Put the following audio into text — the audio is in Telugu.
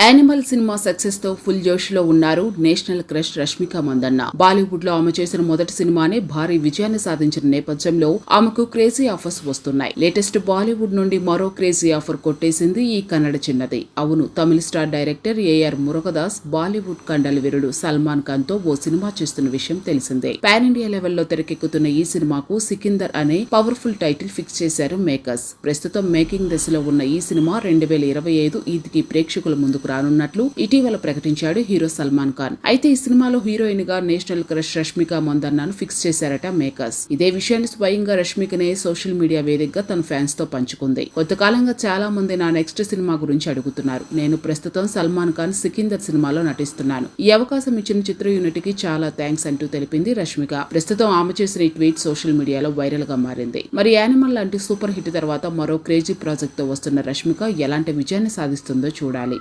యానిమల్ సినిమా సక్సెస్తో ఫుల్ జోష్లో ఉన్నారు నేషనల్ క్రష్ రష్మిక మందన్న. బాలీవుడ్లో ఆమె చేసిన మొదటి సినిమానే భారీ విజయాన్ని సాధించిన నేపథ్యంలో ఆమెకు క్రేజీ ఆఫర్స్ వస్తున్నాయి. లేటెస్ట్ బాలీవుడ్ నుండి మరో క్రేజీ ఆఫర్ కొట్టేసింది ఈ కన్నడ చిన్నది. అవును Tamil star director AR Murugadoss Bollywood కండల వీరుడు సల్మాన్ ఖాన్తో ఓ సినిమా చేస్తున్న విషయం తెలిసిందే. పాన్ ఇండియా లెవెల్లో తెరకెక్కుతున్న ఈ సినిమాకు సికిందర్ అనే పవర్ఫుల్ టైటిల్ ఫిక్స్ చేశారు మేకర్స్. ప్రస్తుతం మేకింగ్ దశలో ఉన్న ఈ సినిమా రెండు వేల ఇరవై ఐదు ఈద్కి ప్రేక్షకుల ముందుకు రానున్నట్లు ఇటీవల ప్రకటించాడు హీరో సల్మాన్ ఖాన్. అయితే ఈ సినిమాలో హీరోయిన్గా నేషనల్ క్రష్ రష్మిక మందన్నాను ఫిక్స్ చేశారట మేకర్స్. ఇదే విషయాన్ని స్వయంగా రష్మికనే సోషల్ మీడియా వేదికగా తన ఫ్యాన్స్తో పంచుకుంది. కొంతకాలంగా చాలా మంది నా నెక్స్ట్ సినిమా గురించి అడుగుతున్నారు. నేను ప్రస్తుతం సల్మాన్ ఖాన్ సికిందర్ సినిమాలో నటిస్తున్నాను. ఈ అవకాశం ఇచ్చిన చిత్ర యూనిట్కి చాలా థ్యాంక్స్ అంటూ తెలిపింది రష్మిక. ప్రస్తుతం ఆమె చేసిన ఈ ట్వీట్ సోషల్ మీడియాలో వైరల్గా మారింది. మరి యానిమల్ లాంటి సూపర్ హిట్ తర్వాత మరో క్రేజీ ప్రాజెక్ట్తో వస్తున్న రష్మిక ఎలాంటి విజయాన్ని సాధిస్తుందో చూడాలి.